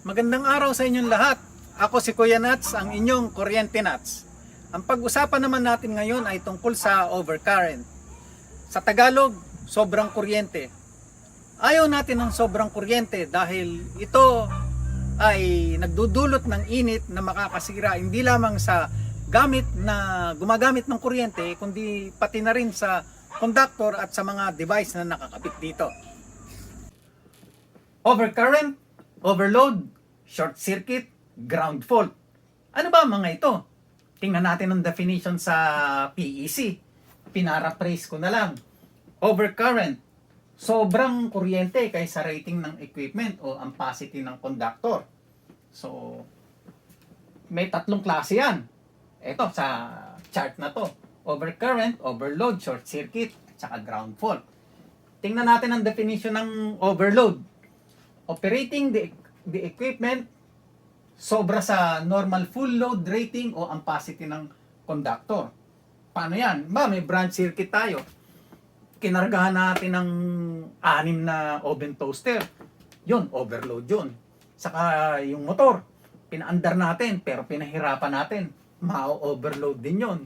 Magandang araw sa inyong lahat. Ako si Kuya Nats, ang inyong Kuryente Nats. Ang pag-usapan naman natin ngayon ay tungkol sa overcurrent. Sa Tagalog, sobrang kuryente. Ayaw natin ng sobrang kuryente dahil ito ay nagdudulot ng init na makakasira hindi lamang sa gamit na gumagamit ng kuryente kundi pati na rin sa conductor at sa mga device na nakakabit dito. Overcurrent, overload, short circuit, ground fault. Ano ba mga ito? Tingnan natin ang definition sa PEC. Pinaraphrase ko na lang. Overcurrent, sobrang kuryente kaysa rating ng equipment o ampacity ng conductor. So, may tatlong klase yan. Ito sa chart na to. Overcurrent, overload, short circuit, saka ground fault. Tingnan natin ang definition ng overload operating the, the equipment sobra sa normal full load rating o ampacity ng conductor. Paano yan? Ba, may branch circuit tayo. Kinargahan natin ng anim na oven toaster. Yun, overload yun. Saka yung motor, pinaandar natin pero pinahirapan natin. Ma-overload din yun.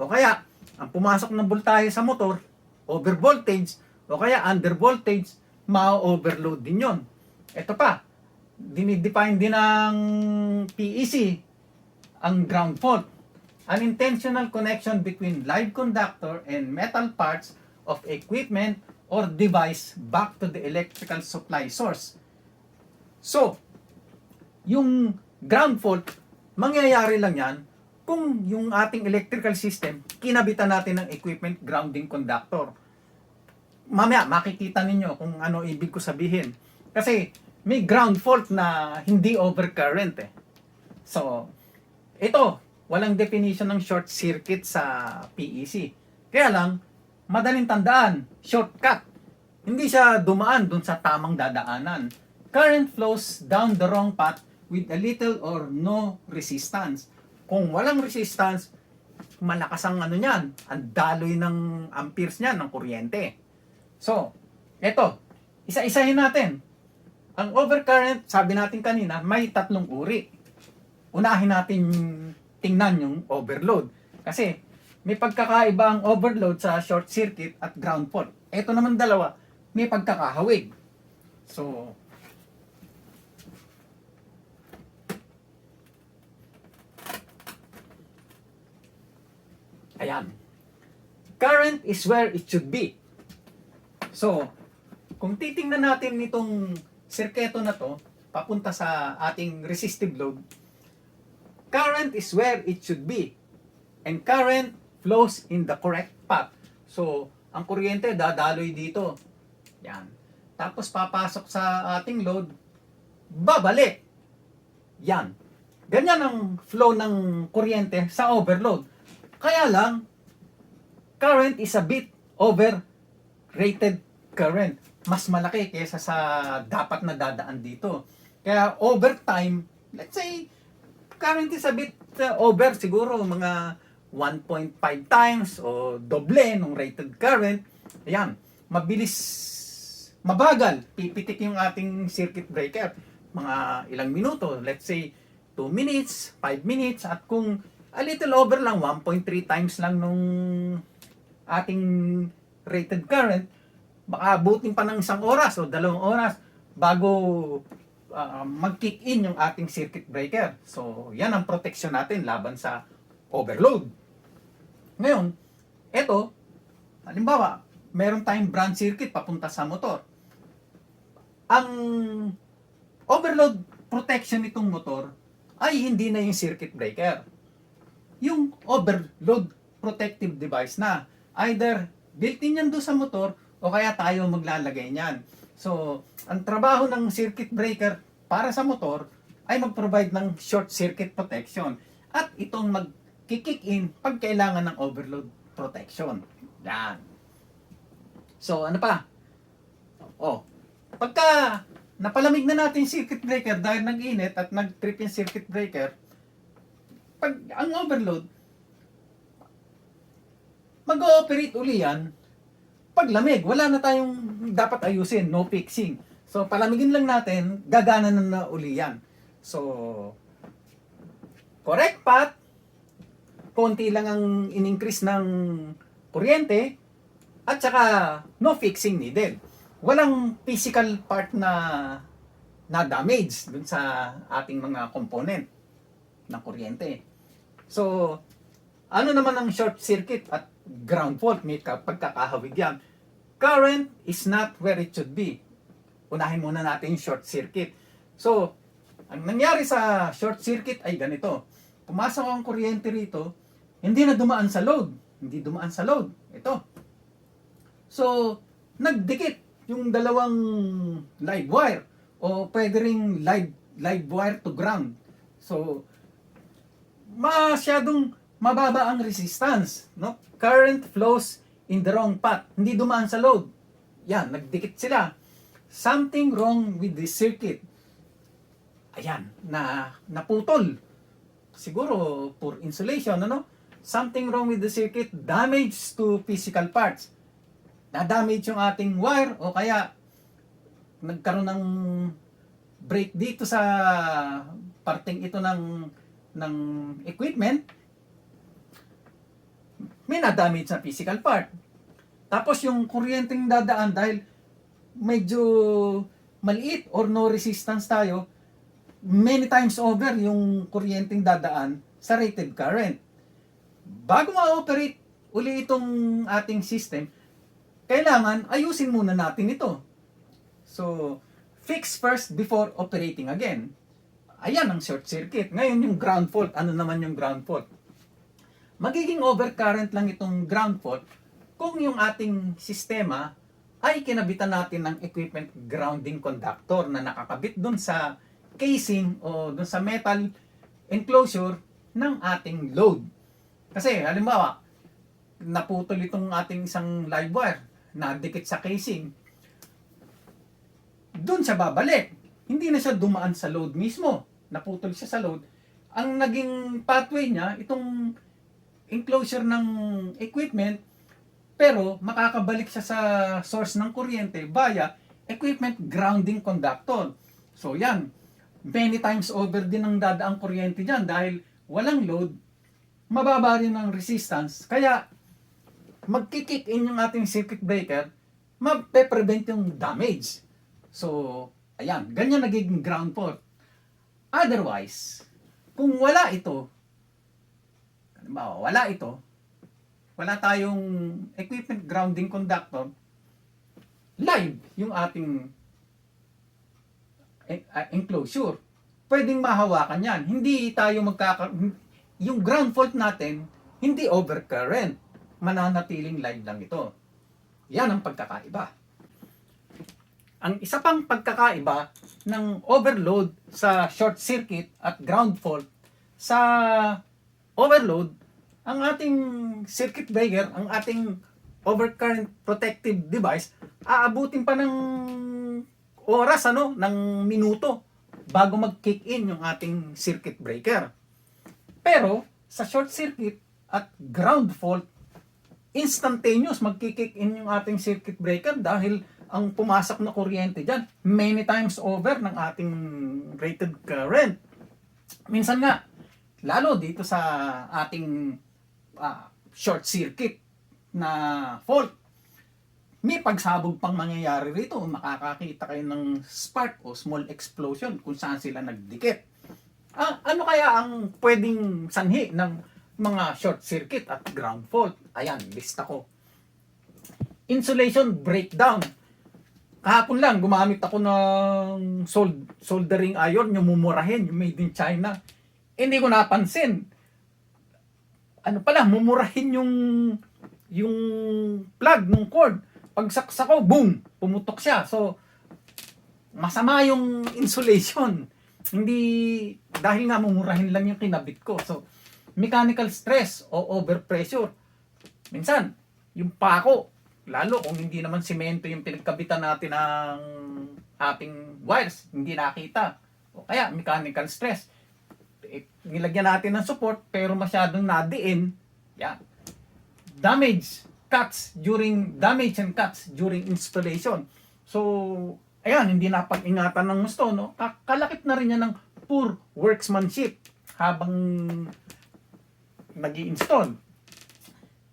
O kaya, ang pumasok ng voltahe sa motor, over voltage, o kaya under voltage, ma-overload din yun. Ito pa, dinidefine din ng PEC ang ground fault. Unintentional connection between live conductor and metal parts of equipment or device back to the electrical supply source. So, yung ground fault, mangyayari lang yan kung yung ating electrical system, kinabitan natin ng equipment grounding conductor. Mamaya, makikita ninyo kung ano ibig ko sabihin. Kasi may ground fault na hindi overcurrent eh. So, ito, walang definition ng short circuit sa PEC. Kaya lang, madaling tandaan, shortcut. Hindi siya dumaan dun sa tamang dadaanan. Current flows down the wrong path with a little or no resistance. Kung walang resistance, malakas ang ano niyan, ang daloy ng amperes niyan, ng kuryente. So, eto, isa-isahin natin. Ang overcurrent, sabi natin kanina, may tatlong uri. Unahin natin tingnan yung overload. Kasi may pagkakaiba ang overload sa short circuit at ground fault. Ito naman dalawa, may pagkakahawig. So, ayan. Current is where it should be. So, kung titingnan natin nitong sirketo na to, papunta sa ating resistive load, current is where it should be. And current flows in the correct path. So, ang kuryente dadaloy dito. Yan. Tapos papasok sa ating load, babalik. Yan. Ganyan ang flow ng kuryente sa overload. Kaya lang, current is a bit over rated current. Mas malaki kaysa sa dapat na dadaan dito. Kaya over time, let's say, current is a bit uh, over siguro mga 1.5 times o doble ng rated current. Ayan, mabilis, mabagal, pipitik yung ating circuit breaker. Mga ilang minuto, let's say 2 minutes, 5 minutes, at kung a little over lang, 1.3 times lang nung ating rated current, baka abutin pa ng isang oras o dalawang oras bago uh, mag-kick in yung ating circuit breaker. So, yan ang protection natin laban sa overload. Ngayon, eto, halimbawa, meron tayong branch circuit papunta sa motor. Ang overload protection nitong motor ay hindi na yung circuit breaker. Yung overload protective device na. Either built-in yan doon sa motor o kaya tayo maglalagay niyan. So, ang trabaho ng circuit breaker para sa motor ay mag-provide ng short circuit protection at itong mag-kick in pag kailangan ng overload protection. Yan. So, ano pa? Oh, pagka napalamig na natin circuit breaker dahil nag-init at nag-trip yung circuit breaker, pag ang overload, mag-ooperate uli yan pag lamig, wala na tayong dapat ayusin, no fixing. So palamigin lang natin, gagana na na uli yan. So, correct path, konti lang ang in-increase ng kuryente, at saka no fixing needed. Walang physical part na na damage dun sa ating mga component ng kuryente. So, ano naman ang short circuit at ground fault? May ka- pagkakahawig yan. Current is not where it should be. Unahin muna natin yung short circuit. So, ang nangyari sa short circuit ay ganito. Pumasok ang kuryente rito, hindi na dumaan sa load. Hindi dumaan sa load. Ito. So, nagdikit yung dalawang live wire o pwede ring live, live wire to ground. So, masyadong mababa ang resistance. No? Current flows in the wrong path. Hindi dumaan sa load. Yan, nagdikit sila. Something wrong with the circuit. Ayan, na naputol. Siguro poor insulation, ano? Something wrong with the circuit, damage to physical parts. Na-damage yung ating wire o kaya nagkaroon ng break dito sa parting ito ng ng equipment may na-damage na physical part. Tapos yung kuryenteng dadaan dahil medyo maliit or no resistance tayo, many times over yung kuryenteng dadaan sa rated current. Bago ma-operate uli itong ating system, kailangan ayusin muna natin ito. So, fix first before operating again. Ayan ang short circuit. Ngayon yung ground fault. Ano naman yung ground fault? Magiging overcurrent lang itong ground fault kung yung ating sistema ay kinabitan natin ng equipment grounding conductor na nakakabit dun sa casing o dun sa metal enclosure ng ating load. Kasi halimbawa, naputol itong ating isang live wire na dikit sa casing, doon siya babalik. Hindi na siya dumaan sa load mismo. Naputol siya sa load. Ang naging pathway niya, itong enclosure ng equipment, pero makakabalik siya sa source ng kuryente via equipment grounding conductor. So yan, many times over din ang dadaang kuryente dyan dahil walang load, mababa rin ang resistance. Kaya magkikick in yung ating circuit breaker, mape-prevent yung damage. So, ayan, ganyan nagiging ground fault. Otherwise, kung wala ito, wala ito, wala tayong equipment grounding conductor, live yung ating eh, ah, enclosure. Pwedeng mahawakan yan. Hindi tayo magkaka... Yung ground fault natin, hindi overcurrent. Mananatiling live lang ito. Yan ang pagkakaiba. Ang isa pang pagkakaiba ng overload sa short circuit at ground fault sa overload, ang ating circuit breaker, ang ating overcurrent protective device, aabutin pa ng oras, ano, ng minuto bago mag-kick in yung ating circuit breaker. Pero, sa short circuit at ground fault, instantaneous magkikick in yung ating circuit breaker dahil ang pumasok na kuryente dyan many times over ng ating rated current. Minsan nga, lalo dito sa ating ah, short circuit na fault, may pagsabog pang mangyayari rito. Makakakita kayo ng spark o small explosion kung saan sila nagdikit. Ah, ano kaya ang pwedeng sanhi ng mga short circuit at ground fault? Ayan, lista ko. Insulation breakdown. Kahapon lang, gumamit ako ng sold, soldering iron, yung mumurahin, yung made in China. Hindi ko napansin. Ano pala, mumurahin yung yung plug ng cord. Pagsaksa ko, boom, pumutok siya. So, masama yung insulation. Hindi, dahil nga mumurahin lang yung kinabit ko. So, mechanical stress o overpressure. Minsan, yung pako, lalo kung hindi naman simento yung pinagkabitan natin ng ating wires, hindi nakita. O kaya, mechanical stress. Eh, nilagyan natin ng support, pero masyadong nadiin. Yan. Damage, cuts during, damage and cuts during installation. So, ayan, hindi napag-ingatan ng gusto, no? Ka- Kalakip na rin yan ng poor workmanship habang nag install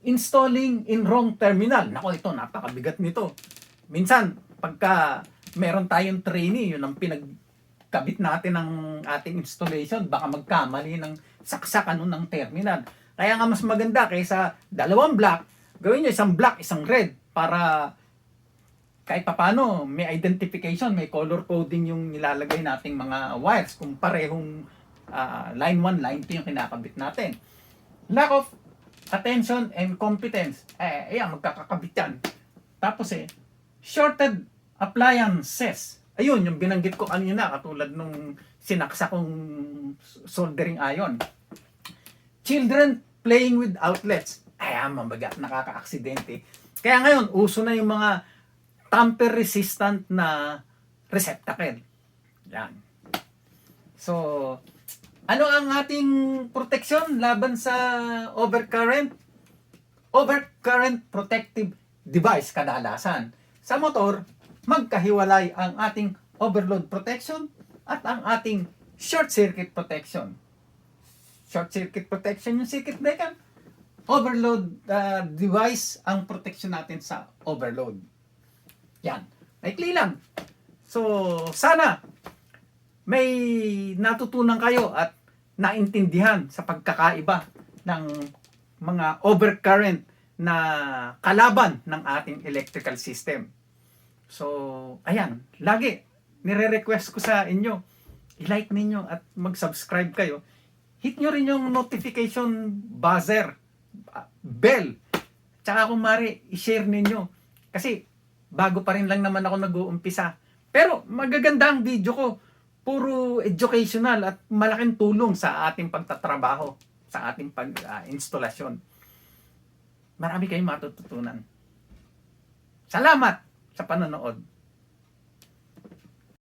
Installing in wrong terminal. Nako, ito, napakabigat nito. Minsan, pagka meron tayong trainee, yun ang pinagkabit natin ng ating installation, baka magkamali ng saksak ano ng terminal. Kaya nga mas maganda kaysa dalawang block, gawin nyo isang black, isang red para kahit papano may identification, may color coding yung nilalagay nating mga wires kung parehong ah, line 1, line 2 yung kinakabit natin. Lack of attention and competence. Eh, ayan, magkakakabit yan. Tapos eh, shorted appliances. Ayun, yung binanggit ko kanina, katulad nung sinaksa kong soldering iron. Children playing with outlets. Ayan, mabaga, nakaka-aksidente. Kaya ngayon, uso na yung mga tamper-resistant na receptacle. Yan. So, ano ang ating protection laban sa overcurrent? Overcurrent protective device kadalasan. Sa motor, magkahiwalay ang ating overload protection at ang ating short circuit protection. Short circuit protection yung circuit breaker. Overload uh, device ang protection natin sa overload. Yan. Maikli lang. So, sana may natutunan kayo at naintindihan sa pagkakaiba ng mga overcurrent na kalaban ng ating electrical system. So, ayan, lagi nire-request ko sa inyo, i-like ninyo at mag-subscribe kayo. Hit nyo rin yung notification buzzer, ah, bell. Tsaka kung mari, i-share ninyo. Kasi, bago pa rin lang naman ako nag-uumpisa. Pero, magaganda ang video ko puro educational at malaking tulong sa ating pagtatrabaho, sa ating pag-instalasyon. Marami kayong matututunan. Salamat sa panonood.